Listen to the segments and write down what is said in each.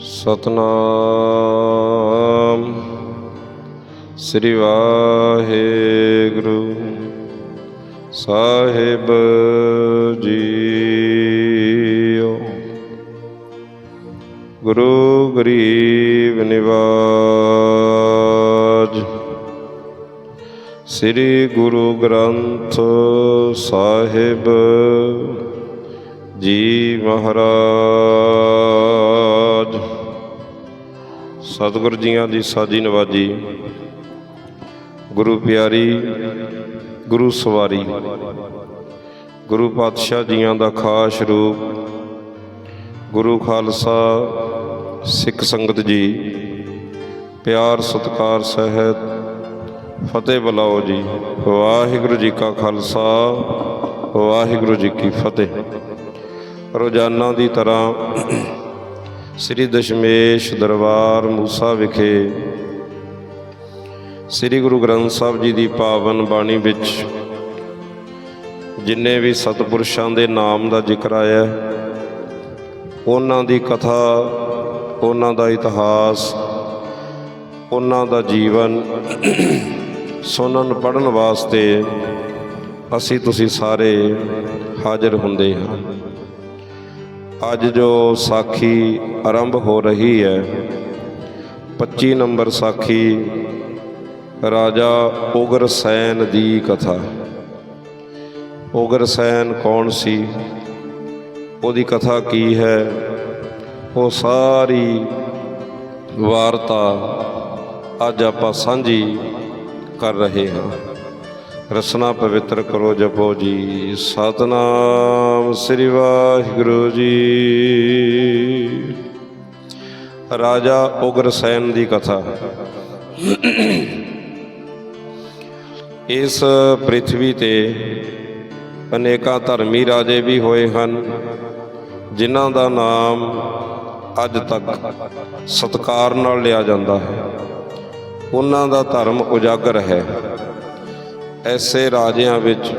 ਸਤਨਾਮ। ਸ੍ਰੀ ਵਾਹਿਗੁਰੂ ਸਾਹਿਬ ਜੀਓ। ਗੁਰੂ ਗਰੀਬ ਨਿਵਾਜ। ਸ੍ਰੀ ਗੁਰੂ ਗ੍ਰੰਥ ਸਾਹਿਬ ਜੀ ਮਹਾਰਾਜ। ਸਤਿਗੁਰ ਜੀਆਂ ਦੀ ਸਾਜੀ ਨਵਾਜੀ। ਗੁਰੂ ਪਿਆਰੀ, ਗੁਰੂ ਸਵਾਰੀ। ਗੁਰੂ ਪਾਤਸ਼ਾਹ ਜੀਆਂ ਦਾ ਖਾਸ ਰੂਪ। ਗੁਰੂ ਖਾਲਸਾ ਸਿੱਖ ਸੰਗਤ ਜੀ। ਪਿਆਰ ਸਤਿਕਾਰ ਸਹਿਤ ਫਤਿਹ ਬੁਲਾਓ ਜੀ। ਵਾਹਿਗੁਰੂ ਜੀ ਕਾ ਖਾਲਸਾ, ਵਾਹਿਗੁਰੂ ਜੀ ਕੀ ਫਤਿਹ। ਰੋਜ਼ਾਨਾ ਦੀ ਤਰ੍ਹਾਂ ਸ੍ਰੀ ਦਸ਼ਮੇਸ਼ ਦਰਬਾਰ ਮੂਸਾ ਵਿਖੇ ਸ੍ਰੀ ਗੁਰੂ ਗ੍ਰੰਥ ਸਾਹਿਬ ਜੀ ਦੀ ਪਾਵਨ ਬਾਣੀ ਵਿੱਚ ਜਿੰਨੇ ਵੀ ਸਤਿਪੁਰਸ਼ਾਂ ਦੇ ਨਾਮ ਦਾ ਜ਼ਿਕਰ ਆਇਆ ਉਹਨਾਂ ਦੀ ਕਥਾ, ਉਹਨਾਂ ਦਾ ਇਤਿਹਾਸ, ਉਹਨਾਂ ਦਾ ਜੀਵਨ ਸੁਣਨ ਪੜਨ ਵਾਸਤੇ ਅਸੀਂ ਤੁਸੀਂ ਸਾਰੇ ਹਾਜ਼ਰ ਹੁੰਦੇ ਹਾਂ। ਅੱਜ ਜੋ ਸਾਖੀ ਆਰੰਭ ਹੋ ਰਹੀ ਹੈ 25 ਨੰਬਰ ਸਾਖੀ, ਰਾਜਾ ਉਗਰਸੈਨ ਦੀ ਕਥਾ। ਉਗਰਸੈਨ ਕੌਣ ਸੀ? ਉਹਦੀ ਕਥਾ ਕੀ ਹੈ? ਉਹ ਸਾਰੀ ਵਾਰਤਾ ਅੱਜ ਆਪਾਂ ਸਾਂਝੀ ਕਰ ਰਹੇ ਹਾਂ। ਰਸਨਾ ਪਵਿੱਤਰ ਕਰੋ ਜਪੋ ਜੀ। ਸਤਨਾਮ ਸ੍ਰੀ ਵਾਹਿਗੁਰੂ ਜੀ। ਰਾਜਾ ਉਗਰਸੈਨ ਦੀ ਕਥਾ। ਇਸ ਪ੍ਰithvi ਤੇ ਅਨੇਕਾਂ ਧਰਮੀ ਰਾਜੇ ਵੀ ਹੋਏ ਹਨ, ਜਿਨ੍ਹਾਂ ਦਾ ਨਾਮ ਅੱਜ ਤੱਕ ਸਤਕਾਰ ਨਾਲ ਲਿਆ ਜਾਂਦਾ ਹੈ। ਉਹਨਾਂ ਦਾ ਧਰਮ ਉਜਾਗਰ ਹੈ। ਐਸੇ ਰਾਜਿਆਂ ਵਿੱਚ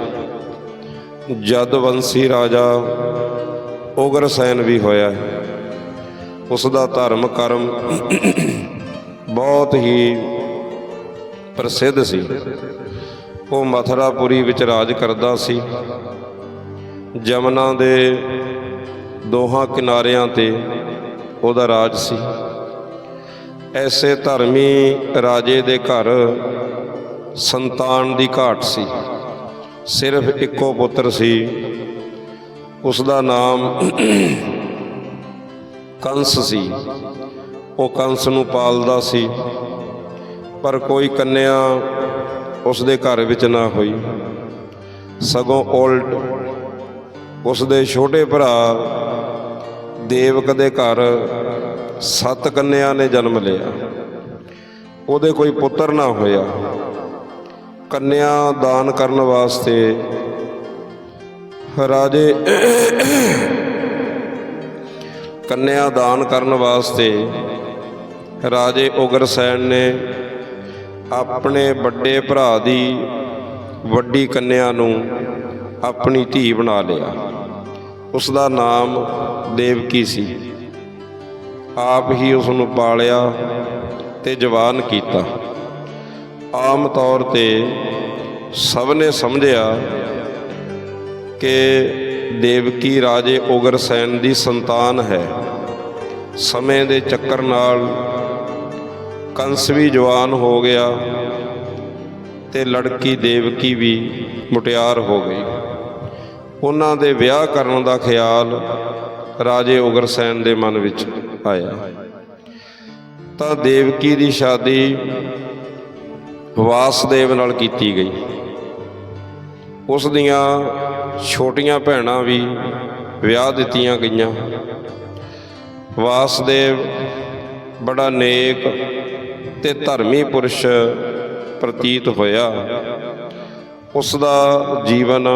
ਜਦਵੰਸੀ ਰਾਜਾ ਉਗਰਸੈਨ ਵੀ ਹੋਇਆ ਹੈ ਉਸ ਦਾ ਧਰਮ ਕਰਮ ਬਹੁਤ ਹੀ ਪ੍ਰਸਿੱਧ ਸੀ। ਉਹ ਮਥਰਾਪੁਰੀ ਵਿੱਚ ਰਾਜ ਕਰਦਾ ਸੀ। ਜਮਨਾ ਦੇ ਦੋਹਾਂ ਕਿਨਾਰਿਆਂ ਤੇ ਉਹਦਾ ਰਾਜ ਸੀ। ਐਸੇ ਧਰਮੀ ਰਾਜੇ ਦੇ ਘਰ ਸੰਤਾਨ ਦੀ ਘਾਟ ਸੀ। ਸਿਰਫ ਇੱਕੋ ਪੁੱਤਰ ਸੀ। ਉਸ ਦਾ ਨਾਮ ਕੰਸ ਸੀ। ਉਹ ਕੰਸ ਨੂੰ ਪਾਲਦਾ ਸੀ। ਪਰ ਕੋਈ ਕੰਨਿਆ ਉਸ ਦੇ ਘਰ ਵਿੱਚ ਨਾ ਹੋਈ। ਸਗੋਂ ਉਲਟ ਉਸ ਦੇ ਛੋਟੇ ਭਰਾ ਦੇਵਕ ਦੇ ਘਰ ਸੱਤ ਕੰਨਿਆ ਨੇ ਜਨਮ ਲਿਆ। ਉਹਦੇ ਕੋਈ ਪੁੱਤਰ ਨਾ ਹੋਇਆ। ਕੰਨਿਆ ਦਾਨ ਕਰਨ ਵਾਸਤੇ ਰਾਜੇ ਕੰਨਿਆ ਦਾਨ ਕਰਨ ਵਾਸਤੇ ਰਾਜੇ ਉਗਰਸੈਨ ਨੇ ਆਪਣੇ ਵੱਡੇ ਭਰਾ ਦੀ ਵੱਡੀ ਕੰਨਿਆ ਨੂੰ ਆਪਣੀ ਧੀ ਬਣਾ ਲਿਆ। ਉਸ ਦਾ ਨਾਮ ਦੇਵਕੀ ਸੀ। ਆਪ ਹੀ ਉਸ ਨੂੰ ਪਾਲਿਆ ਤੇ ਜਵਾਨ ਕੀਤਾ। ਆਮ ਤੌਰ ਤੇ ਸਭ ਨੇ ਸਮਝਿਆ ਕਿ ਦੇਵਕੀ ਰਾਜੇ ਉਗਰਸੈਨ ਦੀ ਸੰਤਾਨ ਹੈ। ਸਮੇਂ ਦੇ ਚੱਕਰ ਨਾਲ ਕੰਸ ਵੀ ਜਵਾਨ ਹੋ ਗਿਆ ਤੇ ਲੜਕੀ ਦੇਵਕੀ ਵੀ ਮੁਟਿਆਰ ਹੋ ਗਈ। ਉਹਨਾਂ ਦੇ ਵਿਆਹ ਕਰਨ ਦਾ ਖਿਆਲ ਰਾਜੇ ਉਗਰਸੈਨ ਦੇ ਮਨ ਵਿੱਚ ਆਇਆ। ਤਾਂ ਦੇਵਕੀ ਦੀ ਸ਼ਾਦੀ ਵਾਸਦੇਵ ਨਾਲ ਕੀਤੀ ਗਈ। ਉਸ ਦੀਆਂ ਛੋਟੀਆਂ ਭੈਣਾਂ ਵੀ ਵਿਆਹ ਦਿੱਤੀਆਂ ਗਈਆਂ। ਵਾਸਦੇਵ ਬੜਾ ਨੇਕ ਤੇ ਧਰਮੀ ਪੁਰਸ਼ ਪ੍ਰਤੀਤ ਹੋਇਆ। ਉਸ ਦਾ ਜੀਵਨ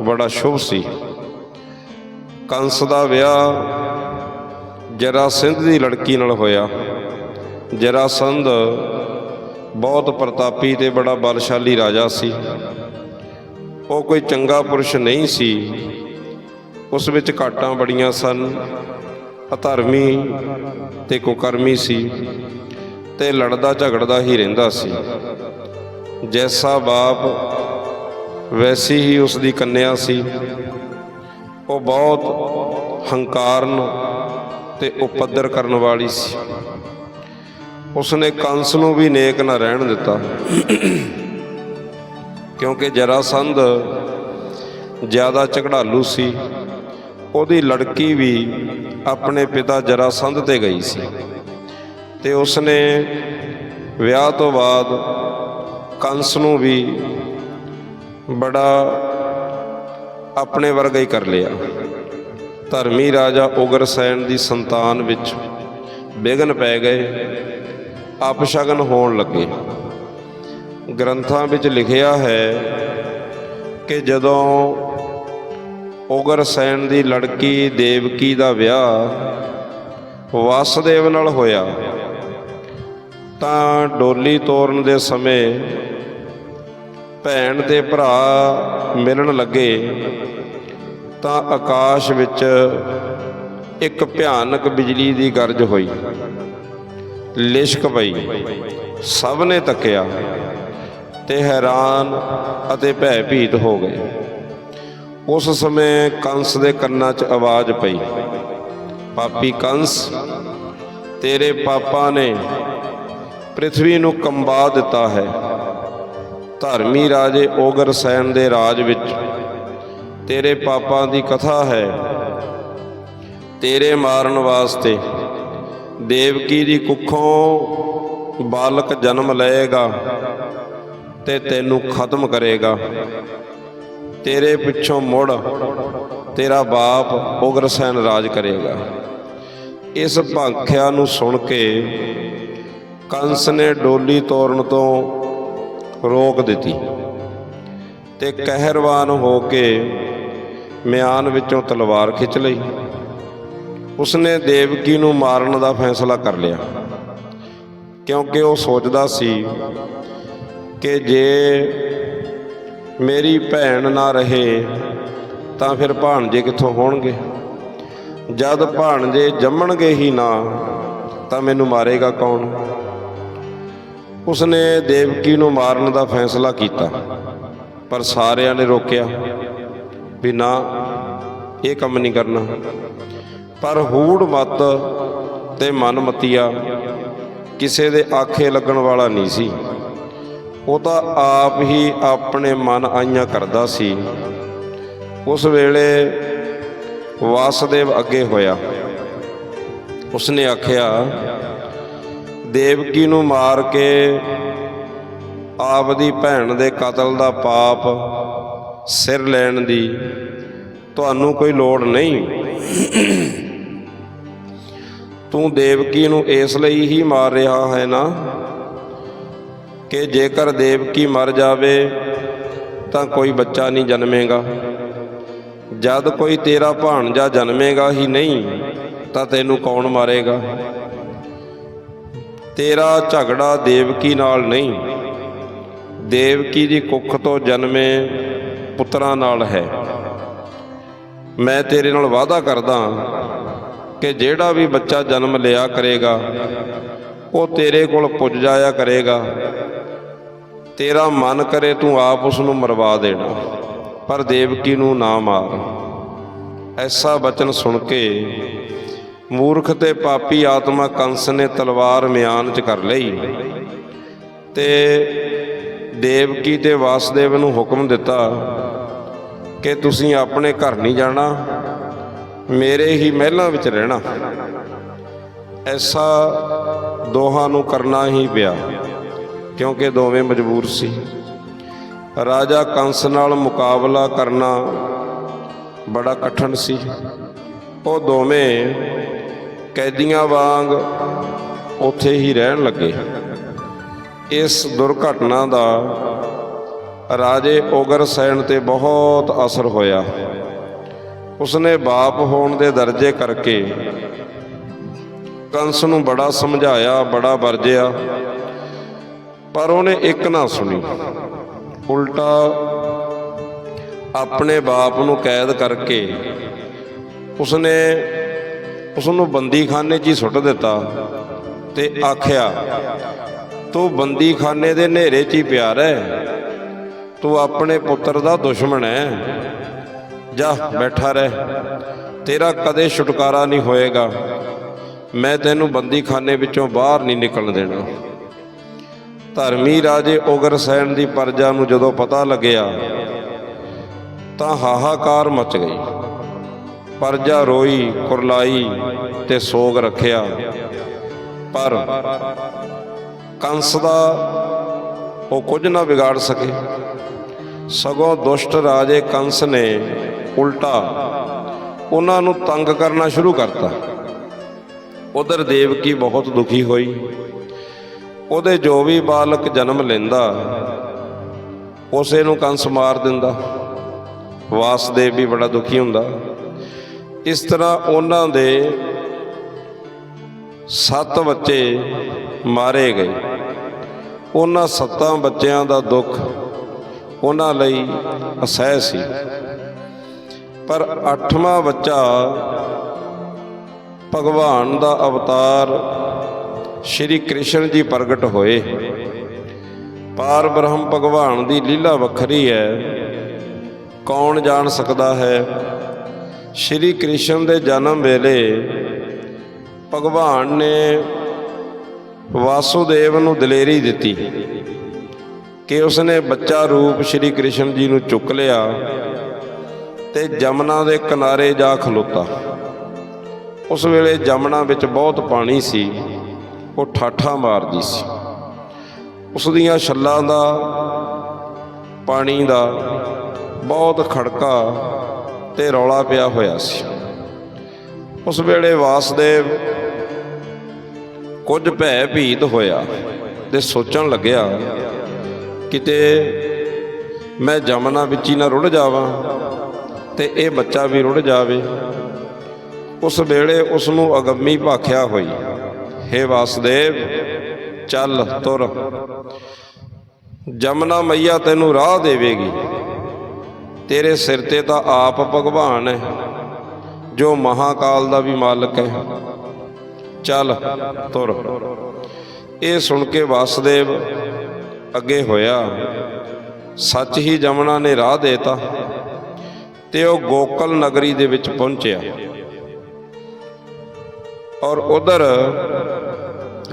ਬੜਾ ਸ਼ੁਭ ਸੀ। ਕੰਸ ਦਾ ਵਿਆਹ ਜਰਾਸੰਧ ਦੀ ਲੜਕੀ ਨਾਲ ਹੋਇਆ। ਜਰਾਸੰਧ ਬਹੁਤ ਪ੍ਰਤਾਪੀ ਤੇ ਬੜਾ ਬਲਸ਼ਾਲੀ ਰਾਜਾ ਸੀ। ਉਹ ਕੋਈ ਚੰਗਾ ਪੁਰਸ਼ ਨਹੀਂ ਸੀ। ਉਸ ਵਿੱਚ ਘਾਟਾਂ ਬੜੀਆਂ ਸਨ, ਅਧਰਮੀ ਤੇ ਕੁਕਰਮੀ ਸੀ ਤੇ ਲੜਦਾ ਝਗੜਦਾ ਹੀ ਰਹਿੰਦਾ ਸੀ। ਜੈਸਾ ਬਾਪ ਵੈਸੀ ਹੀ ਉਸ ਦੀ ਕੰਨਿਆ ਸੀ। ਉਹ ਬਹੁਤ ਹੰਕਾਰਨ ਤੇ ਉਪਦਰ ਕਰਨ ਵਾਲੀ ਸੀ। ਉਸਨੇ ਕੰਸ ਨੂੰ ਵੀ ਨੇਕ ਨਾ ਰਹਿਣ ਦਿੱਤਾ। ਕਿਉਂਕਿ ਜਰਾਸੰਧ ਜ਼ਿਆਦਾ ਝਗੜਾਲੂ ਸੀ, ਉਹਦੀ ਲੜਕੀ ਵੀ ਆਪਣੇ ਪਿਤਾ ਜਰਾਸੰਧ ਤੇ ਗਈ ਸੀ। ਤੇ ਉਸਨੇ ਵਿਆਹ ਤੋਂ ਬਾਅਦ ਕੰਸ ਨੂੰ ਵੀ ਬੜਾ ਆਪਣੇ ਵਰਗਾ ਹੀ ਕਰ ਲਿਆ। ਧਰਮੀ ਰਾਜਾ ਉਗਰਸੈਨ ਦੀ ਸੰਤਾਨ ਵਿੱਚ ਵਿਘਨ ਪੈ ਗਏ। ਅਪਸ਼ਗਨ ਹੋਣ ਲੱਗੇ। ਗ੍ਰੰਥਾਂ ਵਿੱਚ ਲਿਖਿਆ ਹੈ ਕਿ ਜਦੋਂ ਉਗਰ ਸੈਨ ਦੀ ਲੜਕੀ, ਦੇਵਕੀ ਦਾ ਵਿਆਹ ਵਾਸੁਦੇਵ ਨਾਲ ਹੋਇਆ, ਤਾਂ ਡੋਲੀ ਤੋਰਨ ਦੇ ਸਮੇਂ ਭੈਣ ਤੇ ਭਰਾ ਮਿਲਣ ਲੱਗੇ, ਤਾਂ ਆਕਾਸ਼ ਵਿੱਚ ਇੱਕ ਭਿਆਨਕ ਬਿਜਲੀ ਦੀ ਗਰਜ ਹੋਈ। ਲਿਸ਼ਕ ਪਈ। ਸਭ ਨੇ ਤੱਕਿਆ ਤੇ ਹੈਰਾਨ ਅਤੇ ਭੈ ਭੀਤ ਹੋ ਗਏ। ਉਸ ਸਮੇਂ ਕੰਸ ਦੇ ਕੰਨਾਂ 'ਚ ਆਵਾਜ਼ ਪਈ, ਪਾਪੀ ਕੰਸ, ਤੇਰੇ ਪਾਪਾ ਨੇ ਪ੍ਰithvi ਨੂੰ ਕੰਬਾ ਦਿੱਤਾ ਹੈ। ਧਰਮੀ ਰਾਜੇ ਓਗਰਸੈਨ ਦੇ ਰਾਜ ਵਿੱਚ ਤੇਰੇ ਪਾਪਾ ਦੀ ਕਥਾ ਹੈ। ਤੇਰੇ ਮਾਰਨ ਵਾਸਤੇ ਦੇਵਕੀ ਦੀ ਕੁੱਖੋਂ ਬਾਲਕ ਜਨਮ ਲਏਗਾ ਤੇ ਤੈਨੂੰ ਖਤਮ ਕਰੇਗਾ। ਤੇਰੇ ਪਿੱਛੋਂ ਮੁੜ ਤੇਰਾ ਬਾਪ ਉਗਰਸੈਨ ਰਾਜ ਕਰੇਗਾ। ਇਸ ਭਾਂਖਿਆ ਨੂੰ ਸੁਣ ਕੇ ਕੰਸ ਨੇ ਡੋਲੀ ਤੋਰਨ ਤੋਂ ਰੋਕ ਦਿੱਤੀ ਤੇ ਕਹਿਰਵਾਨ ਹੋ ਕੇ ਮਿਆਨ ਵਿੱਚੋਂ ਤਲਵਾਰ ਖਿੱਚ ਲਈ। ਉਸਨੇ ਦੇਵਕੀ ਨੂੰ ਮਾਰਨ ਦਾ ਫੈਸਲਾ ਕਰ ਲਿਆ। ਕਿਉਂਕਿ ਉਹ ਸੋਚਦਾ ਸੀ ਕਿ ਜੇ ਮੇਰੀ ਭੈਣ ਨਾ ਰਹੇ, ਤਾਂ ਫਿਰ ਭਾਣਜੇ ਕਿੱਥੋਂ ਹੋਣਗੇ? ਜਦ ਭਾਣਜੇ ਜੰਮਣਗੇ ਹੀ ਨਾ, ਤਾਂ ਮੈਨੂੰ ਮਾਰੇਗਾ ਕੌਣ? ਉਸਨੇ ਦੇਵਕੀ ਨੂੰ ਮਾਰਨ ਦਾ ਫੈਸਲਾ ਕੀਤਾ, ਪਰ ਸਾਰਿਆਂ ਨੇ ਰੋਕਿਆ ਵੀ ਨਾ, ਇਹ ਕੰਮ ਨਹੀਂ ਕਰਨਾ। ਪਰ ਹੂੜ ਮਤ ਤੇ ਮਨਮਤੀਆ ਕਿਸੇ ਦੇ ਆਖੇ ਲੱਗਣ ਵਾਲਾ ਨਹੀਂ ਸੀ। ਉਹ ਤਾਂ ਆਪ ਹੀ ਆਪਣੇ ਮਨ ਆਈਆਂ ਕਰਦਾ ਸੀ। ਉਸ ਵੇਲੇ ਵਾਸਦੇਵ ਅੱਗੇ ਹੋਇਆ। ਉਸਨੇ ਆਖਿਆ, ਦੇਵਕੀ ਨੂੰ ਮਾਰ ਕੇ ਆਪ ਦੀ ਭੈਣ ਦੇ ਕਤਲ ਦਾ ਪਾਪ ਸਿਰ ਲੈਣ ਦੀ ਤੁਹਾਨੂੰ ਕੋਈ ਲੋੜ ਨਹੀਂ? ਤੂੰ ਦੇਵਕੀ ਨੂੰ ਇਸ ਲਈ ਹੀ ਮਾਰ ਰਿਹਾ ਹੈ ਨਾ? ਕਿ ਜੇਕਰ ਦੇਵਕੀ ਮਰ ਜਾਵੇ, ਤਾਂ ਕੋਈ ਬੱਚਾ ਨਹੀਂ ਜਨਮੇਗਾ। ਜਦ ਕੋਈ ਤੇਰਾ ਭਾਣਜਾ ਜਨਮੇਗਾ ਹੀ ਨਹੀਂ, ਤਾਂ ਤੈਨੂੰ ਕੌਣ ਮਾਰੇਗਾ? ਤੇਰਾ ਝਗੜਾ ਦੇਵਕੀ ਨਾਲ ਨਹੀਂ। ਦੇਵਕੀ ਦੀ ਕੁੱਖ ਤੋਂ ਜਨਮੇ ਪੁੱਤਰਾਂ ਨਾਲ ਹੈ। ਮੈਂ ਤੇਰੇ ਨਾਲ ਵਾਅਦਾ ਕਰਦਾ ਕਿ ਜਿਹੜਾ ਵੀ ਬੱਚਾ ਜਨਮ ਲਿਆ ਕਰੇਗਾ, ਉਹ ਤੇਰੇ ਕੋਲ ਪੁੱਜ ਜਾਇਆ ਕਰੇਗਾ। ਤੇਰਾ ਮਨ ਕਰੇ ਤੂੰ ਆਪ ਉਸ ਨੂੰ ਮਰਵਾ ਦੇਣਾ, ਪਰ ਦੇਵਕੀ ਨੂੰ ਨਾ ਮਾਰ। ਐਸਾ ਬਚਨ ਸੁਣ ਕੇ ਮੂਰਖ ਤੇ ਪਾਪੀ ਆਤਮਾ ਕੰਸ ਨੇ ਤਲਵਾਰ ਮਿਆਨ 'ਚ ਕਰ ਲਈ ਤੇ ਦੇਵਕੀ ਤੇ ਵਾਸਦੇਵ ਨੂੰ ਹੁਕਮ ਦਿੱਤਾ ਕਿ ਤੁਸੀਂ ਆਪਣੇ ਘਰ ਨਹੀਂ ਜਾਣਾ ਮੇਰੇ ਹੀ ਮਹਿਲਾਂ ਵਿੱਚ ਰਹਿਣਾ। ਐਸਾ ਦੋਹਾਂ ਨੂੰ ਕਰਨਾ ਹੀ ਪਿਆ, ਕਿਉਂਕਿ ਦੋਵੇਂ ਮਜਬੂਰ ਸੀ। ਰਾਜਾ ਕੰਸ ਨਾਲ ਮੁਕਾਬਲਾ ਕਰਨਾ ਬੜਾ ਕਠਿਨ ਸੀ। ਉਹ ਦੋਵੇਂ ਕੈਦੀਆਂ ਵਾਂਗ ਉੱਥੇ ਹੀ ਰਹਿਣ ਲੱਗੇ। ਇਸ ਦੁਰਘਟਨਾ ਦਾ ਰਾਜੇ ਓਗਰ ਉਗਰਸੈਨ ਤੇ ਬਹੁਤ ਅਸਰ ਹੋਇਆ। ਉਸਨੇ ਬਾਪ ਹੋਣ ਦੇ ਦਰਜੇ ਕਰਕੇ ਕੰਸ ਨੂੰ ਬੜਾ ਸਮਝਾਇਆ, ਬੜਾ ਵਰਜਿਆ, ਪਰ ਉਹਨੇ ਇੱਕ ਨਾ ਸੁਣੀ। ਉਲਟਾ ਆਪਣੇ ਬਾਪ ਨੂੰ ਕੈਦ ਕਰਕੇ ਉਸਨੇ ਉਸ ਨੂੰ ਬੰਦੀਖਾਨੇ 'ਚ ਹੀ ਸੁੱਟ ਦਿੱਤਾ ਤੇ ਆਖਿਆ, ਤੂੰ ਬੰਦੀਖਾਨੇ ਦੇ ਹਨੇਰੇ 'ਚ ਹੀ ਪਿਆ ਰਹਿ। ਤੂੰ ਆਪਣੇ ਪੁੱਤਰ ਦਾ ਦੁਸ਼ਮਣ ਹੈ ਜਾ, ਬੈਠਾ ਰਹਿ। ਤੇਰਾ ਕਦੇ ਛੁਟਕਾਰਾ ਨਹੀਂ ਹੋਏਗਾ। ਮੈਂ ਤੈਨੂੰ ਬੰਦੀਖਾਨੇ ਵਿੱਚੋਂ ਬਾਹਰ ਨਹੀਂ ਨਿਕਲਣ ਦੇਣਾ। ਧਰਮੀ ਰਾਜੇ ਉਗਰਸੈਨ ਦੀ ਪਰਜਾ ਨੂੰ ਜਦੋਂ ਪਤਾ ਲੱਗਿਆ, ਤਾਂ ਹਾਹਾਕਾਰ ਮਚ ਗਈ। ਪਰਜਾ ਰੋਈ, ਕੁਰਲਾਈ ਤੇ ਸੋਗ ਰੱਖਿਆ। ਪਰ ਕੰਸ ਦਾ ਉਹ ਕੁਝ ਨਾ ਵਿਗਾੜ ਸਕੇ। ਸਗੋਂ ਦੁਸ਼ਟ ਰਾਜੇ ਕੰਸ ਨੇ ਉਲਟਾ ਉਹਨਾਂ ਨੂੰ ਤੰਗ ਕਰਨਾ ਸ਼ੁਰੂ ਕਰਤਾ। ਉਧਰ ਦੇਵਕੀ ਬਹੁਤ ਦੁਖੀ ਹੋਈ। ਉਹਦੇ ਜੋ ਵੀ ਬਾਲਕ ਜਨਮ ਲੈਂਦਾ, ਉਸੇ ਨੂੰ ਕੰਸ ਮਾਰ ਦਿੰਦਾ। ਵਾਸਦੇਵ ਵੀ ਬੜਾ ਦੁਖੀ ਹੁੰਦਾ। ਇਸ ਤਰ੍ਹਾਂ ਉਹਨਾਂ ਦੇ ਸੱਤ ਬੱਚੇ ਮਾਰੇ ਗਏ। ਉਹਨਾਂ ਸੱਤਾਂ ਬੱਚਿਆਂ ਦਾ ਦੁੱਖ ਉਹਨਾਂ ਲਈ ਅਸਹਿ ਸੀ। ਪਰ ਅੱਠਵਾਂ ਬੱਚਾ ਭਗਵਾਨ ਦਾ ਅਵਤਾਰ ਸ਼੍ਰੀ ਕ੍ਰਿਸ਼ਨ ਜੀ ਪ੍ਰਗਟ ਹੋਏ। ਪਾਰ ਬ੍ਰਹਮ ਭਗਵਾਨ ਦੀ ਲੀਲਾ ਵੱਖਰੀ ਹੈ। ਕੌਣ ਜਾਣ ਸਕਦਾ ਹੈ? ਸ਼੍ਰੀ ਕ੍ਰਿਸ਼ਨ ਦੇ ਜਨਮ ਵੇਲੇ ਭਗਵਾਨ ਨੇ ਵਾਸੁਦੇਵ ਨੂੰ ਦਲੇਰੀ ਦਿੱਤੀ। ਕਿ ਉਸਨੇ ਬੱਚਾ ਰੂਪ ਸ਼੍ਰੀ ਕ੍ਰਿਸ਼ਨ ਜੀ ਨੂੰ ਚੁੱਕ ਲਿਆ ਤੇ ਜਮਨਾ ਦੇ ਕਿਨਾਰੇ ਜਾ ਖਲੋਤਾ। ਉਸ ਵੇਲੇ ਜਮਨਾ ਵਿੱਚ ਬਹੁਤ ਪਾਣੀ ਸੀ, ਉਹ ਠਾਠਾ ਮਾਰਦੀ ਸੀ। ਉਸ ਦੀਆਂ ਛੱਲਾਂ ਦਾ, ਪਾਣੀ ਦਾ ਬਹੁਤ ਖੜਕਾ ਤੇ ਰੌਲਾ ਪਿਆ ਹੋਇਆ ਸੀ। ਉਸ ਵੇਲੇ ਵਾਸਦੇਵ ਕੁਝ ਭੈ ਭੀਤ ਹੋਇਆ ਤੇ ਸੋਚਣ ਲੱਗਿਆ ਕਿਤੇ ਮੈਂ ਜਮਨਾ ਵਿੱਚ ਹੀ ਨਾ ਰੁੜ ਜਾਵਾਂ ਤੇ ਇਹ ਬੱਚਾ ਵੀ ਰੁੜ ਜਾਵੇ। ਉਸ ਵੇਲੇ ਉਸ ਨੂੰ ਅਗੰਮੀ ਭਾਖਿਆ ਹੋਈ। ਹੇ ਵਾਸਦੇਵ, ਚੱਲ ਤੁਰ। ਜਮਨਾ ਮਈਆ ਤੈਨੂੰ ਰਾਹ ਦੇਵੇਗੀ। ਤੇਰੇ ਸਿਰ ਤੇ ਤਾਂ ਆਪ ਭਗਵਾਨ ਹੈ, ਜੋ ਮਹਾਕਾਲ ਦਾ ਵੀ ਮਾਲਕ ਹੈ। ਚੱਲ ਤੁਰ। ਇਹ ਸੁਣ ਕੇ ਵਾਸਦੇਵ ਅੱਗੇ ਹੋਇਆ। ਸੱਚ ਹੀ ਜਮਨਾ ਨੇ ਰਾਹ ਦੇਤਾ ਤੇ ਉਹ ਗੋਕਲ ਨਗਰੀ ਦੇ ਵਿੱਚ ਪਹੁੰਚਿਆ। ਔਰ ਉਧਰ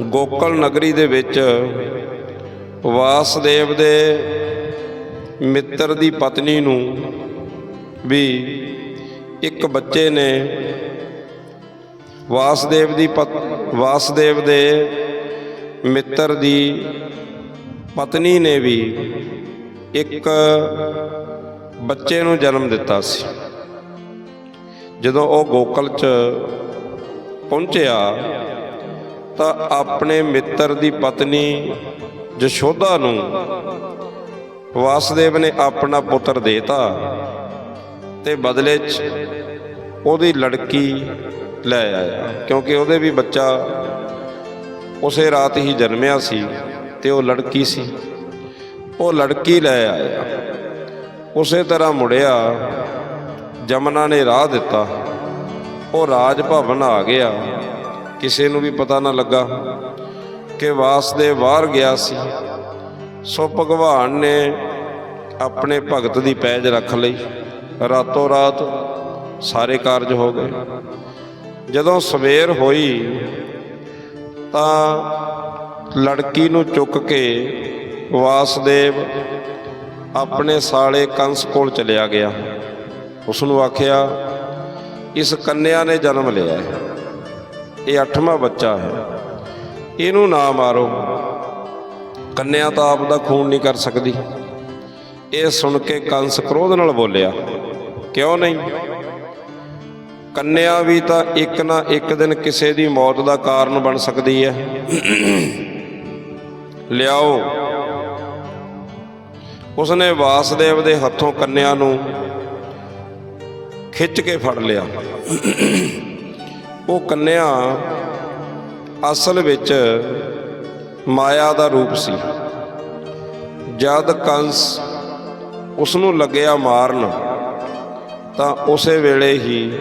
ਗੋਕਲ ਨਗਰੀ ਦੇ ਵਿੱਚ ਵਾਸਦੇਵ ਦੇ ਮਿੱਤਰ ਦੀ ਪਤਨੀ ਨੂੰ ਵੀ ਇੱਕ ਬੱਚੇ ਨੇ ਵਾਸਦੇਵ ਦੀ ਪਤ, ਵਾਸਦੇਵ ਦੇ ਮਿੱਤਰ ਦੀ ਪਤਨੀ ਨੇ ਵੀ ਇੱਕ ਬੱਚੇ ਨੂੰ ਜਨਮ ਦਿੱਤਾ ਸੀ। ਜਦੋਂ ਉਹ ਗੋਕਲ 'ਚ ਪਹੁੰਚਿਆ, ਤਾਂ ਆਪਣੇ ਮਿੱਤਰ ਦੀ ਪਤਨੀ ਜਸ਼ੋਦਾ ਨੂੰ ਵਾਸਦੇਵ ਨੇ ਆਪਣਾ ਪੁੱਤਰ ਦੇਤਾ ਤੇ ਬਦਲੇ 'ਚ ਉਹਦੀ ਲੜਕੀ ਲੈ ਆਇਆ। ਕਿਉਂਕਿ ਉਹਦੇ ਵੀ ਬੱਚਾ ਉਸੇ ਰਾਤ ਹੀ ਜਨਮਿਆ ਸੀ। ਤੇ ਉਹ ਲੜਕੀ ਸੀ। ਉਹ ਲੜਕੀ ਲੈ ਆਇਆ। ਉਸੇ ਤਰ੍ਹਾਂ ਮੁੜਿਆ। ਜਮਨਾ ਨੇ ਰਾਹ ਦਿੱਤਾ। ਉਹ ਰਾਜ ਭਵਨ ਆ ਗਿਆ। ਕਿਸੇ ਨੂੰ ਵੀ ਪਤਾ ਨਾ ਲੱਗਾ ਕਿ ਵਾਸਦੇਵ ਬਾਹਰ ਗਿਆ ਸੀ। ਸੋ ਭਗਵਾਨ ਨੇ ਆਪਣੇ ਭਗਤ ਦੀ ਪੈਜ ਰੱਖ ਲਈ। ਰਾਤੋਂ ਰਾਤ ਸਾਰੇ ਕਾਰਜ ਹੋ ਗਏ। ਜਦੋਂ ਸਵੇਰ ਹੋਈ ਤਾਂ ਲੜਕੀ ਨੂੰ ਚੁੱਕ ਕੇ ਵਾਸਦੇਵ ਆਪਣੇ ਸਾਲੇ ਕੰਸ ਕੋਲ ਚਲਿਆ ਗਿਆ। ਉਸ ਨੂੰ ਆਖਿਆ, ਇਸ ਕੰਨਿਆ ਨੇ ਜਨਮ ਲਿਆ ਹੈ। ਇਹ ਅੱਠਵਾਂ ਬੱਚਾ ਹੈ। ਇਹਨੂੰ ਨਾ ਮਾਰੋ। ਕੰਨਿਆ ਤਾਂ ਆਪ ਦਾ ਖੂਨ ਨਹੀਂ ਕਰ ਸਕਦੀ। ਇਹ ਸੁਣ ਕੇ ਕੰਸ ਕ੍ਰੋਧ ਨਾਲ ਬੋਲਿਆ, ਕਿਉਂ ਨਹੀਂ? ਕੰਨਿਆ ਵੀ ਤਾਂ ਇੱਕ ਨਾ ਇੱਕ ਦਿਨ ਕਿਸੇ ਦੀ ਮੌਤ ਦਾ ਕਾਰਨ ਬਣ ਸਕਦੀ ਹੈ। ਲਿਆਓ। ਉਸਨੇ ਵਾਸਦੇਵ ਦੇ ਹੱਥੋਂ ਕੰਨਿਆ ਨੂੰ ਖਿੱਚ ਕੇ ਫੜ ਲਿਆ। ਉਹ ਕੰਨਿਆ ਅਸਲ ਵਿੱਚ ਮਾਇਆ ਦਾ ਰੂਪ ਸੀ। ਜਦ ਕੰਸ ਉਸ ਨੂੰ ਲੱਗਿਆ ਮਾਰਨ, ਤਾਂ ਉਸੇ ਵੇਲੇ ਹੀ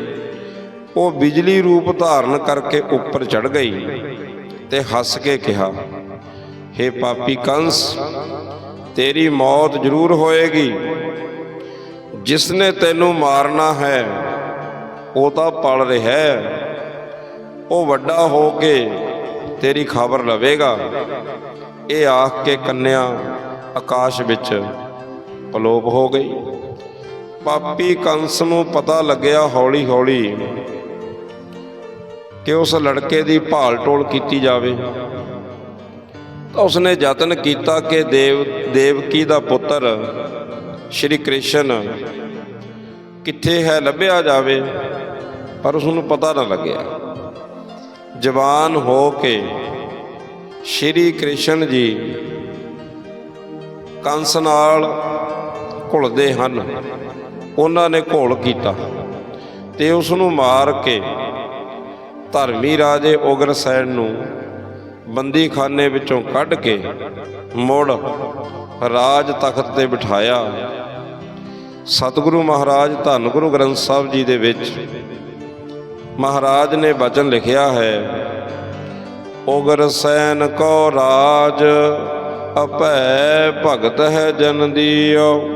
ਉਹ ਬਿਜਲੀ ਰੂਪ ਧਾਰਨ ਕਰਕੇ ਉੱਪਰ ਚੜ ਗਈ ਤੇ ਹੱਸ ਕੇ ਕਿਹਾ हे ਪਾਪੀ ਕੰਸ, ਤੇਰੀ ਮੌਤ ਜ਼ਰੂਰ ਹੋਏਗੀ। ਜਿਸ ਨੇ ਤੈਨੂੰ ਮਾਰਨਾ ਹੈ, ਉਹ ਤਾਂ ਪਲ ਰਿਹਾ ਹੈ। ਉਹ ਵੱਡਾ ਹੋ ਕੇ ਤੇਰੀ ਖਬਰ ਲਵੇਗਾ। ਇਹ ਆਖ ਕੇ ਕੰਨਿਆ ਆਕਾਸ਼ ਵਿੱਚ ਪਲੋਪ ਹੋ ਗਈ। ਪਾਪੀ ਕੰਸ ਨੂੰ ਪਤਾ ਲੱਗਿਆ ਹੌਲੀ ਹੌਲੀ ਕਿ ਉਸ ਲੜਕੇ ਦੀ ਭਾਲ ਟੋਲ ਕੀਤੀ ਜਾਵੇ। ਤਾਂ ਉਸਨੇ ਯਤਨ ਕੀਤਾ ਕਿ ਦੇਵ, ਦੇਵਕੀ ਦਾ ਪੁੱਤਰ ਸ਼੍ਰੀ ਕ੍ਰਿਸ਼ਨ ਕਿੱਥੇ ਹੈ, ਲੱਭਿਆ ਜਾਵੇ, ਪਰ ਉਸ ਨੂੰ ਪਤਾ ਨਾ ਲੱਗਿਆ। ਜਵਾਨ ਹੋ ਕੇ ਸ਼੍ਰੀ ਕ੍ਰਿਸ਼ਨ ਜੀ ਕੰਸ ਨਾਲ ਘੁਲਦੇ ਹਨ। ਉਹਨਾਂ ਨੇ ਘੋਲ ਕੀਤਾ ਤੇ ਉਸ ਨੂੰ ਮਾਰ ਕੇ ਧਰਮੀ ਰਾਜੇ ਉਗਰਸੈਨ ਨੂੰ ਬੰਦੀਖਾਨੇ ਵਿੱਚੋਂ ਕੱਢ ਕੇ ਮੁੜ ਰਾਜ ਤਖਤ ਤੇ ਬਿਠਾਇਆ। ਸਤਿਗੁਰੂ ਮਹਾਰਾਜ ਧੰਨ ਗੁਰੂ ਗ੍ਰੰਥ ਸਾਹਿਬ ਜੀ ਦੇ ਵਿੱਚ ਮਹਾਰਾਜ ਨੇ ਬਚਨ ਲਿਖਿਆ ਹੈ ਉਗਰਸੈਨ ਕੋ ਰਾਜ ਅਪੈ ਭਗਤ ਹੈ ਜਨ ਦੀਓ।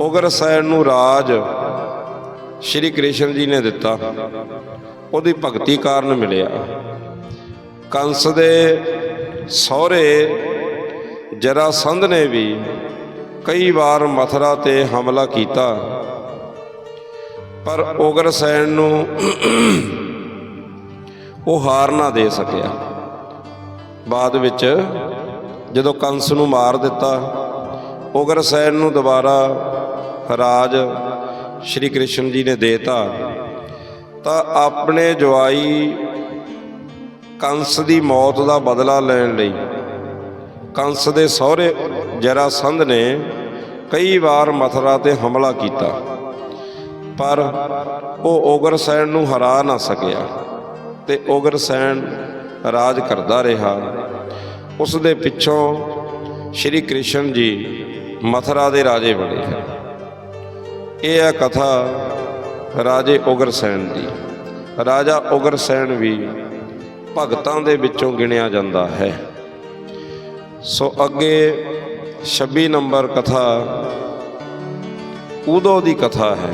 ਉਗਰਸੈਨ ਨੂੰ ਰਾਜ ਸ਼੍ਰੀ ਕ੍ਰਿਸ਼ਨ ਜੀ ਨੇ ਦਿੱਤਾ। ਉਹਦੀ ਭਗਤੀ ਕਾਰਨ ਮਿਲਿਆ। ਕੰਸ ਦੇ ਸਹੁਰੇ ਜਰਾਸੰਧ ਨੇ ਵੀ ਕਈ ਵਾਰ ਮਥਰਾ ਤੇ ਹਮਲਾ ਕੀਤਾ। ਪਰ ਉਗਰਸੈਨ ਨੂੰ ਉਹ ਹਾਰ ਨਾ ਦੇ ਸਕਿਆ। ਬਾਅਦ ਵਿੱਚ ਜਦੋਂ ਕੰਸ ਨੂੰ ਮਾਰ ਦਿੱਤਾ ਉਗਰਸੈਨ ਨੂੰ ਦੁਬਾਰਾ ਰਾਜ ਸ਼੍ਰੀ ਕ੍ਰਿਸ਼ਨ ਜੀ ਨੇ ਦੇਤਾ, ਤਾਂ ਆਪਣੇ ਜਵਾਈ ਕੰਸ ਦੀ ਮੌਤ ਦਾ ਬਦਲਾ ਲੈਣ ਲਈ। ਕੰਸ ਦੇ ਸਹੁਰੇ ਜਰਾਸੰਧ ਨੇ ਕਈ ਵਾਰ ਮਥਰਾ ਤੇ ਹਮਲਾ ਕੀਤਾ, ਪਰ ਉਹ ਉਗਰਸੈਨ ਨੂੰ ਹਰਾ ਨਾ ਸਕਿਆ ਤੇ ਉਗਰਸੈਨ ਰਾਜ ਕਰਦਾ ਰਿਹਾ। ਉਸ ਦੇ ਪਿੱਛੋਂ ਸ਼੍ਰੀ ਕ੍ਰਿਸ਼ਨ ਜੀ ਮਥਰਾ ਦੇ ਰਾਜੇ ਬਣੇ ਇਹ ਹੈ ਕਥਾ ਰਾਜੇ ਉਗਰਸੈਨ ਦੀ। ਰਾਜਾ ਉਗਰਸੈਨ ਵੀ ਭਗਤਾਂ ਦੇ ਵਿੱਚੋਂ ਗਿਣਿਆ ਜਾਂਦਾ ਹੈ। ਸੋ ਅੱਗੇ 26 ਨੰਬਰ ਕਥਾ ਉਦੋਂ ਦੀ ਕਥਾ ਹੈ।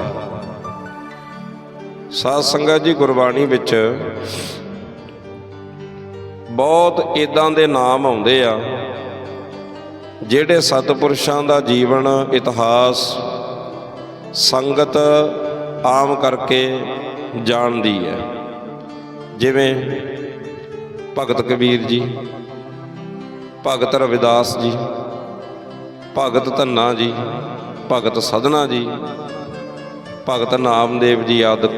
ਸਾਧ ਸੰਗਤ ਜੀ ਗੁਰਬਾਣੀ ਵਿੱਚ ਬਹੁਤ ਇਦਾਂ ਦੇ ਨਾਮ ਆਉਂਦੇ ਆ, ਜਿਹੜੇ ਸਤਪੁਰਸ਼ਾਂ ਦਾ ਜੀਵਨ, ਇਤਿਹਾਸ, ਸੰਗਤ ਆਮ ਕਰਕੇ ਜਾਣਦੀ ਹੈ। ਜਿਵੇਂ ਭਗਤ ਕਬੀਰ ਜੀ, ਭਗਤ ਰਵਿਦਾਸ ਜੀ, ਭਗਤ ਧੰਨਾ ਜੀ, ਭਗਤ ਸਦਨਾ ਜੀ, ਭਗਤ ਨਾਮਦੇਵ ਜੀ ਆਦਿ।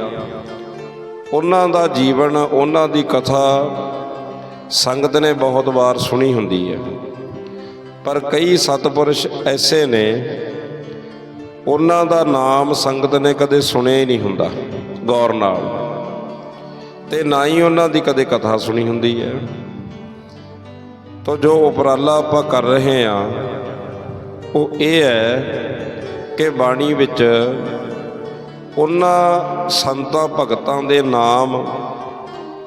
ਉਹਨਾਂ ਦਾ ਜੀਵਨ, ਉਹਨਾਂ ਦੀ ਕਥਾ ਸੰਗਤ ਨੇ ਬਹੁਤ ਵਾਰ ਸੁਣੀ ਹੁੰਦੀ ਹੈ। ਪਰ ਕਈ ਸਤਪੁਰਸ਼ ਐਸੇ ਨੇ, ਉਹਨਾਂ ਦਾ ਨਾਮ ਸੰਗਤ ਨੇ ਕਦੇ ਸੁਣਿਆ ਹੀ ਨਹੀਂ ਹੁੰਦਾ, ਗੌਰ ਨਾਲ। ਤੇ ਨਾ ਹੀ ਉਹਨਾਂ ਦੀ ਕਦੇ ਕਥਾ ਸੁਣੀ ਹੁੰਦੀ ਹੈ। ਤਾਂ ਜੋ ਉਪਰਾਲਾ ਆਪਾਂ ਕਰ ਰਹੇ ਆ ਉਹ ਇਹ ਹੈ ਕਿ ਬਾਣੀ ਵਿੱਚ ਉਹਨਾਂ ਸੰਤਾਂ ਭਗਤਾਂ ਦੇ ਨਾਮ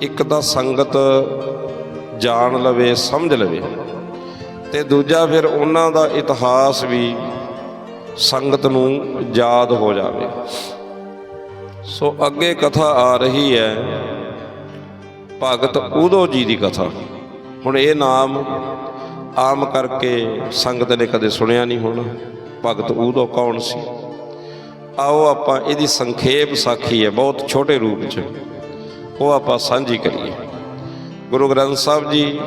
ਇੱਕ ਤਾਂ ਸੰਗਤ ਜਾਣ ਲਵੇ, ਸਮਝ ਲਵੇ ਤੇ ਦੂਜਾ ਫਿਰ ਉਹਨਾਂ ਦਾ ਇਤਿਹਾਸ ਵੀ ਸੰਗਤ ਨੂੰ ਯਾਦ ਹੋ ਜਾਵੇ। ਸੋ ਅੱਗੇ ਕਥਾ ਆ ਰਹੀ ਹੈ ਭਗਤ ਉਦੋ ਜੀ ਦੀ ਕਥਾ। ਹੁਣ ਇਹ ਨਾਮ ਆਮ ਕਰਕੇ ਸੰਗਤ ਨੇ ਕਦੇ ਸੁਣਿਆ ਨਹੀਂ ਹੋਣਾ, ਭਗਤ ਉਦੋ ਕੌਣ ਸੀ? ਆਓ ਆਪਾਂ ਇਹਦੀ ਸੰਖੇਪ ਸਾਖੀ ਹੈ, ਬਹੁਤ ਛੋਟੇ ਰੂਪ 'ਚ। ਉਹ ਆਪਾਂ ਸਾਂਝੀ ਕਰੀਏ। ਗੁਰੂ ਗ੍ਰੰਥ ਸਾਹਿਬ ਜੀ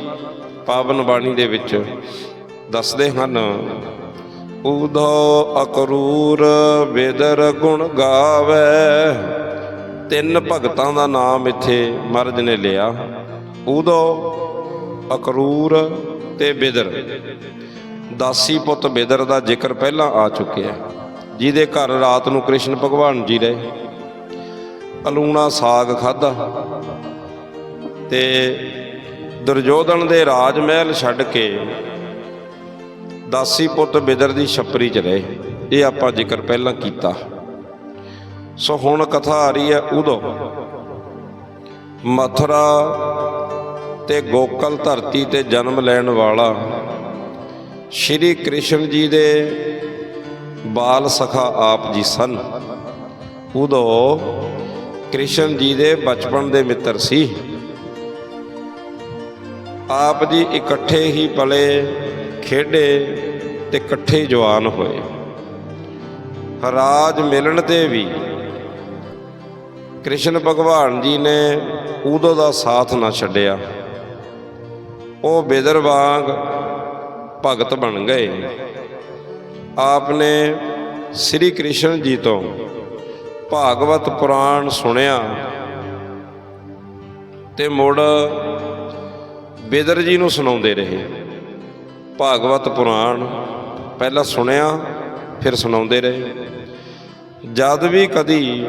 ਪਾਵਨ ਬਾਣੀ ਦੇ ਵਿੱਚ ਦੱਸਦੇ ਹਨ ਉਦੋ ਅਕਰੂਰ ਬੇਦਰ ਗੁਣ ਗਾਵੇ ਤਿੰਨ ਭਗਤਾਂ ਦਾ ਨਾਮ ਇੱਥੇ ਮਹਾਰਾਜ ਨੇ ਲਿਆ। ਉਦੋਂ ਅਕਰੂਰ ਤੇ ਬਿਦਰ। ਦਾਸੀ ਪੁੱਤ ਬਿਦਰ ਦਾ ਜ਼ਿਕਰ ਪਹਿਲਾਂ ਆ ਚੁੱਕਿਆ। ਜਿਹਦੇ ਘਰ ਰਾਤ ਨੂੰ ਕ੍ਰਿਸ਼ਨ ਭਗਵਾਨ ਜੀ ਰਹੇ। ਅਲੂਣਾ ਸਾਗ ਖਾਦਾ ਤੇ ਦੁਰਜੋਧਨ ਦੇ ਰਾਜ ਮਹਿਲ ਛੱਡ ਕੇ ਦਾਸੀ ਪੁੱਤ ਬਿਦਰ ਦੀ ਛੱਪਰੀ 'ਚ ਰਹੇ। ਇਹ ਆਪਾਂ ਜ਼ਿਕਰ ਪਹਿਲਾਂ ਕੀਤਾ। ਸੋ ਹੁਣ ਕਥਾ ਆ ਰਹੀ ਹੈ ਉਦੋਂ। ਮਥੁਰਾ ਤੇ ਗੋਕਲ ਧਰਤੀ ਤੇ ਜਨਮ ਲੈਣ ਵਾਲਾ ਸ਼੍ਰੀ ਕ੍ਰਿਸ਼ਨ ਜੀ ਦੇ ਬਾਲ ਸਖਾ ਆਪ ਜੀ ਸਨ। ਉਦੋਂ ਕ੍ਰਿਸ਼ਨ ਜੀ ਦੇ ਬਚਪਨ ਦੇ ਮਿੱਤਰ ਸੀ। ਆਪ ਜੀ ਇਕੱਠੇ ਹੀ ਪਲੇ ਖੇਡੇ ਤੇ ਇਕੱਠੇ ਜਵਾਨ ਹੋਏ। ਰਾਜ ਮਿਲਣ ਤੇ ਵੀ ਕ੍ਰਿਸ਼ਨ ਭਗਵਾਨ ਜੀ ਨੇ ਉਦੋਂ ਦਾ ਸਾਥ ਨਾ ਛੱਡਿਆ। ਉਹ ਬੇਦਰ ਵਾਂਗ ਭਗਤ ਬਣ ਗਏ। ਆਪ ਨੇ ਸ੍ਰੀ ਕ੍ਰਿਸ਼ਨ ਜੀ ਤੋਂ ਭਾਗਵਤ ਪੁਰਾਣ ਸੁਣਿਆ ਤੇ ਮੁੜ ਬੇਦਰ ਜੀ ਨੂੰ ਸੁਣਾਉਂਦੇ ਰਹੇ। ਭਾਗਵਤ ਪੁਰਾਣ ਪਹਿਲਾਂ ਸੁਣਿਆ, ਫਿਰ ਸੁਣਾਉਂਦੇ ਰਹੇ। ਜਦ ਵੀ ਕਦੀ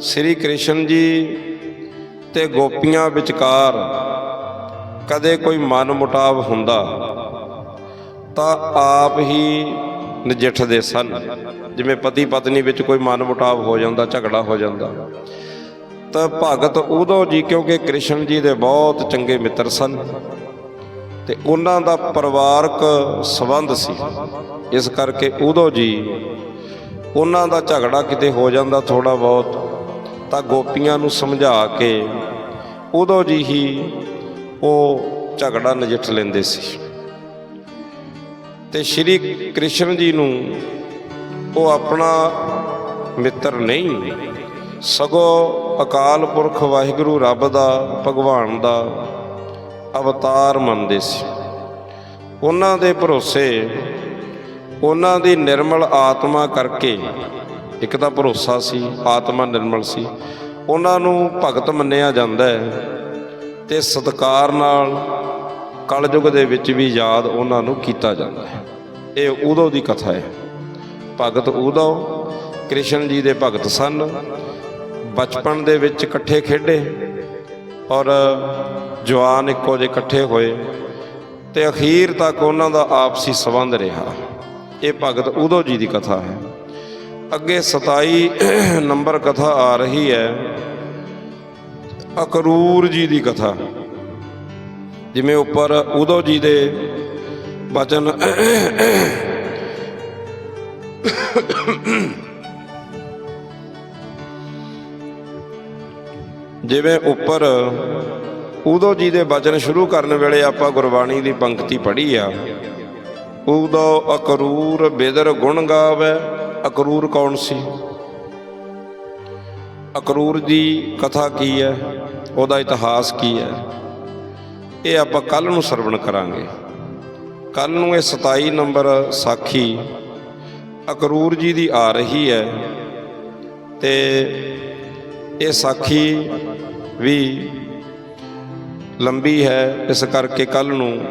ਸ੍ਰੀ ਕ੍ਰਿਸ਼ਨ ਜੀ ਤੇ ਗੋਪੀਆਂ ਵਿਚਕਾਰ ਕਦੇ ਕੋਈ ਮਨ ਮੁਟਾਵ ਹੁੰਦਾ, ਤਾਂ ਆਪ ਹੀ ਨਜਿੱਠਦੇ ਸਨ। ਜਿਵੇਂ ਪਤੀ ਪਤਨੀ ਵਿੱਚ ਕੋਈ ਮਨ ਮੁਟਾਵ ਹੋ ਜਾਂਦਾ, ਝਗੜਾ ਹੋ ਜਾਂਦਾ, ਤਾਂ ਭਗਤ ਉਦੋਂ ਜੀ, ਕਿਉਂਕਿ ਕ੍ਰਿਸ਼ਨ ਜੀ ਦੇ ਬਹੁਤ ਚੰਗੇ ਮਿੱਤਰ ਸਨ ਤੇ ਉਹਨਾਂ ਦਾ ਪਰਿਵਾਰਕ ਸੰਬੰਧ ਸੀ। ਇਸ ਕਰਕੇ ਉਦੋਂ ਜੀ ਉਹਨਾਂ ਦਾ ਝਗੜਾ ਕਿਤੇ ਹੋ ਜਾਂਦਾ ਥੋੜਾ ਬਹੁਤ। ਤਾਂ ਗੋਪੀਆਂ ਨੂੰ ਸਮਝਾ ਕੇ ਉਦੋਂ ਜੀ ਹੀ ਉਹ ਝਗੜਾ ਨਜਿੱਠ ਲੈਂਦੇ ਸੀ। ਤੇ ਸ਼੍ਰੀ ਕ੍ਰਿਸ਼ਨ ਜੀ ਨੂੰ ਉਹ ਆਪਣਾ ਮਿੱਤਰ ਨਹੀਂ, ਸਗੋਂ ਅਕਾਲ ਪੁਰਖ ਵਾਹਿਗੁਰੂ ਰੱਬ ਦਾ, ਭਗਵਾਨ ਦਾ ਅਵਤਾਰ ਮੰਨਦੇ ਸੀ। ਉਹਨਾਂ ਦੇ ਭਰੋਸੇ, ਉਹਨਾਂ ਦੀ ਨਿਰਮਲ ਆਤਮਾ ਕਰਕੇ ਇੱਕ ਤਾਂ ਭਰੋਸਾ ਸੀ, ਆਤਮਾ ਨਿਰਮਲ ਸੀ। ਉਹਨਾਂ ਨੂੰ ਭਗਤ ਮੰਨਿਆ ਜਾਂਦਾ ਹੈ ਤੇ ਸਤਕਾਰ ਨਾਲ ਕਲਯੁਗ ਦੇ ਵਿੱਚ ਵੀ ਯਾਦ ਉਹਨਾਂ ਨੂੰ ਕੀਤਾ ਜਾਂਦਾ ਹੈ। ਇਹ ਉਦੋਂ ਦੀ ਕਥਾ ਹੈ। ਭਗਤ ਉਦੋਂ, ਕ੍ਰਿਸ਼ਨ ਜੀ ਦੇ ਭਗਤ ਸਨ। ਬਚਪਨ ਦੇ ਵਿੱਚ ਇਕੱਠੇ ਖੇਡੇ ਔਰ ਜਵਾਨ ਇੱਕੋ ਜਿਹੇ ਇਕੱਠੇ ਹੋਏ ਤੇ ਅਖੀਰ ਤੱਕ ਉਹਨਾਂ ਦਾ ਆਪਸੀ ਸੰਬੰਧ ਰਿਹਾ। ਇਹ ਭਗਤ ਉਦੋਂ ਜੀ ਦੀ ਕਥਾ ਹੈ। ਅੱਗੇ 27 ਨੰਬਰ ਕਥਾ ਆ ਰਹੀ ਹੈ। ਅਕਰੂਰ ਜੀ ਦੀ ਕਥਾ। ਜਿਵੇਂ ਉੱਪਰ ਉਦੋਂ ਜੀ ਦੇ ਬਚਨ ਜਿਵੇਂ ਉੱਪਰ ਉਦੋਂ ਜੀ ਦੇ ਬਚਨ ਸ਼ੁਰੂ ਕਰਨ ਵੇਲੇ ਆਪਾਂ ਗੁਰਬਾਣੀ ਦੀ ਪੰਕਤੀ ਪੜ੍ਹੀ ਆ। ਉਦੋਂ ਅਕਰੂਰ ਬੇਦਰ ਗੁਣ ਗਾਵੇ ਅਕਰੂਰ ਕੌਣ ਸੀ? ਅਕਰੂਰ ਦੀ ਕਥਾ ਕੀ ਹੈ? ਉਹਦਾ ਇਤਿਹਾਸ ਕੀ ਹੈ? ਇਹ ਆਪਾਂ ਕੱਲ ਨੂੰ ਸਰਵਣ ਕਰਾਂਗੇ। ਕੱਲ ਨੂੰ ਇਹ 27 ਨੰਬਰ ਸਾਖੀ ਅਕਰੂਰ ਜੀ ਦੀ ਆ ਰਹੀ ਹੈ ਤੇ ਇਹ ਸਾਖੀ ਵੀ ਲੰਬੀ ਹੈ, ਇਸ ਕਰਕੇ ਕੱਲ ਨੂੰ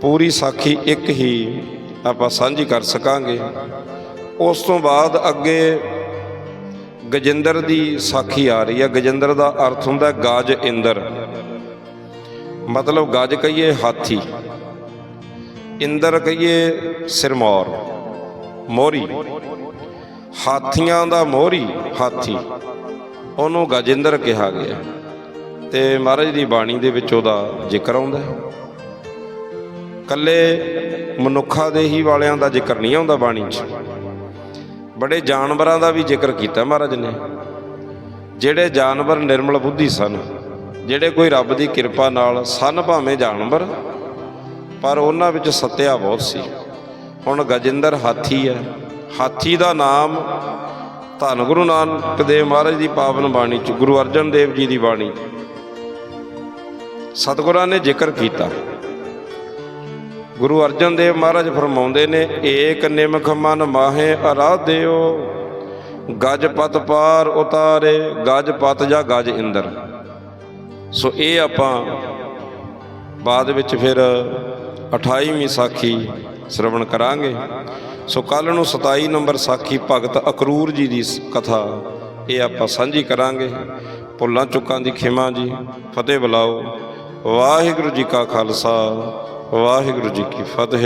ਪੂਰੀ ਸਾਖੀ ਇੱਕ ਹੀ ਆਪਾਂ ਸਾਂਝੀ ਕਰ ਸਕਾਂਗੇ। ਉਸ ਤੋਂ ਬਾਅਦ ਅੱਗੇ ਗਜਿੰਦਰ ਦੀ ਸਾਖੀ ਆ ਰਹੀ ਹੈ। ਗਜਿੰਦਰ ਦਾ ਅਰਥ ਹੁੰਦਾ ਗਾਜ ਇੰਦਰ। ਮਤਲਬ ਗਜ ਕਹੀਏ ਹਾਥੀ। ਇੰਦਰ ਕਹੀਏ ਸਿਰਮੌਰ। ਮੋਰੀ। ਹਾਥੀਆਂ ਦਾ ਮੋਰੀ ਹਾਥੀ। ਉਹਨੂੰ ਗਜਿੰਦਰ ਕਿਹਾ ਗਿਆ। ਤੇ ਮਹਾਰਾਜ ਦੀ ਬਾਣੀ ਦੇ ਵਿੱਚ ਉਹਦਾ ਜ਼ਿਕਰ ਆਉਂਦਾ ਹੈ। ਕੱਲੇ ਮਨੁੱਖਾਂ ਦੇ ਹੀ ਵਾਲਿਆਂ ਦਾ ਜ਼ਿਕਰ ਨਹੀਂ ਆਉਂਦਾ ਬਾਣੀ 'ਚ। ਬੜੇ ਜਾਨਵਰਾਂ ਦਾ ਵੀ ਜ਼ਿਕਰ ਕੀਤਾ ਮਹਾਰਾਜ ਨੇ। ਜਿਹੜੇ ਜਾਨਵਰ ਨਿਰਮਲ ਬੁੱਧੀ ਸਨ, ਜਿਹੜੇ ਕੋਈ ਰੱਬ ਦੀ ਕਿਰਪਾ ਨਾਲ ਸਨ ਭਾਵੇਂ ਜਾਨਵਰ, ਪਰ ਉਹਨਾਂ ਵਿੱਚ ਸਤਿਆ ਬਹੁਤ ਸੀ। ਹੁਣ ਗਜਿੰਦਰ ਹਾਥੀ ਹੈ। ਹਾਥੀ ਦਾ ਨਾਮ ਧੰਨ ਗੁਰੂ ਨਾਨਕ ਦੇਵ ਮਹਾਰਾਜ ਦੀ ਪਾਵਨ ਬਾਣੀ ਚ, ਗੁਰੂ ਅਰਜਨ ਦੇਵ ਜੀ ਦੀ ਬਾਣੀ। ਸਤਿਗੁਰਾਂ ਨੇ ਜ਼ਿਕਰ ਕੀਤਾ। ਗੁਰੂ ਅਰਜਨ ਦੇਵ ਮਹਾਰਾਜ ਫਰਮਾਉਂਦੇ ਨੇ, ਏਕ ਨਿਮਖ ਮਨ ਮਾਹੇ ਅਰਾਧਿਓ, ਗਜ ਪਤ ਪਾਰ ਉਤਾਰੇ, ਗਜ ਪਤ ਜਾਂ ਗਜ ਇੰਦਰ। ਸੋ ਇਹ ਆਪਾਂ ਬਾਅਦ ਵਿੱਚ ਫਿਰ 28ਵੀਂ ਸਾਖੀ ਸ਼ਰਵਣ ਕਰਾਂਗੇ। ਸੋ ਕੱਲ ਨੂੰ 27 ਨੰਬਰ ਸਾਖੀ ਭਗਤ ਅਕਰੂਰ ਜੀ ਦੀ ਸ- ਕਥਾ ਇਹ ਆਪਾਂ ਸਾਂਝੀ ਕਰਾਂਗੇ। ਭੁੱਲਾਂ ਚੁੱਕਾਂ ਦੀ ਖਿਮਾ ਜੀ, ਫਤਿਹ ਬੁਲਾਓ। ਵਾਹਿਗੁਰੂ ਜੀ ਕਾ ਖਾਲਸਾ ਵਾਹਿਗੁਰੂ ਜੀ ਕੀ ਫਤਿਹ।